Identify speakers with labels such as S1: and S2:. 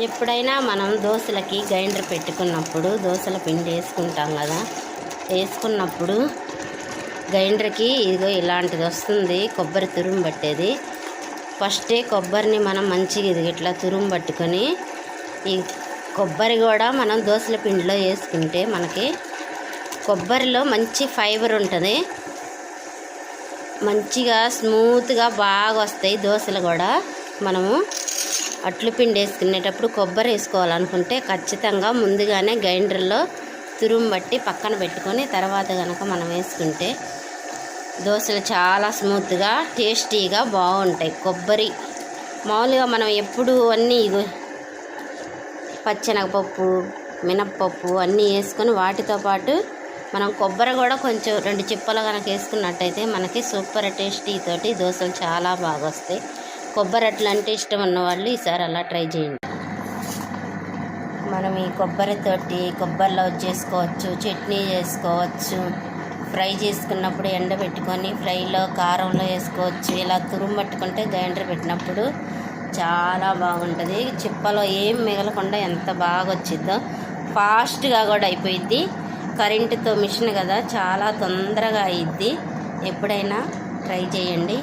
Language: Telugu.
S1: ఎప్పుడైనా మనం దోశలకి గ్రైండర్ పెట్టుకున్నప్పుడు దోశల పిండి వేసుకుంటాం కదా. వేసుకున్నప్పుడు గ్రైండర్కి ఇదిగో ఇలాంటిది వస్తుంది కొబ్బరి తురుము పట్టేది. ఫస్టే కొబ్బరిని మనం మంచిగా ఇది ఇట్లా తురుము పట్టుకొని ఈ కొబ్బరి కూడా మనం దోశల పిండిలో వేసుకుంటే మనకి కొబ్బరిలో మంచి ఫైబర్ ఉంటుంది. మంచిగా స్మూత్గా బాగా వస్తాయి దోశలు కూడా మనము అట్లు పిండి వేసుకునేటప్పుడు కొబ్బరి వేసుకోవాలనుకుంటే ఖచ్చితంగా ముందుగానే గ్రైండర్లో తురుము బట్టి పక్కన పెట్టుకొని తర్వాత కనుక మనం వేసుకుంటే దోశలు చాలా స్మూత్గా టేస్టీగా బాగుంటాయి. కొబ్బరి మామూలుగా మనం ఎప్పుడు అన్నీ పచ్చెనగపప్పు మినప్పప్పు అన్నీ వేసుకొని వాటితో పాటు మనం కొబ్బరి కూడా కొంచెం రెండు చిప్పలు కనుక వేసుకున్నట్టయితే మనకి సూపర్ టేస్టీ తోటి దోశలు చాలా బాగా వస్తాయి కొబ్బరి అట్లా అంటే ఇష్టం ఉన్న వాళ్ళు ఈసారి అలా ట్రై చేయండి. మనం ఈ కొబ్బరితోటి కొబ్బరిలో చేసుకోవచ్చు చట్నీ చేసుకోవచ్చు ఫ్రై చేసుకున్నప్పుడు ఎండబెట్టుకొని ఫ్రైలో కారంలో వేసుకోవచ్చు. ఇలా తురుము పట్టుకుంటే గ్రైండర్ పెట్టినప్పుడు చాలా బాగుంటుంది. చిప్పలో ఏం మిగలకుండా ఎంత బాగా వచ్చిద్దో ఫాస్ట్గా కూడా అయిపోయిద్ది. కరెంటుతో మిషన్ కదా చాలా తొందరగా అయిద్ది. ఎప్పుడైనా ట్రై చేయండి.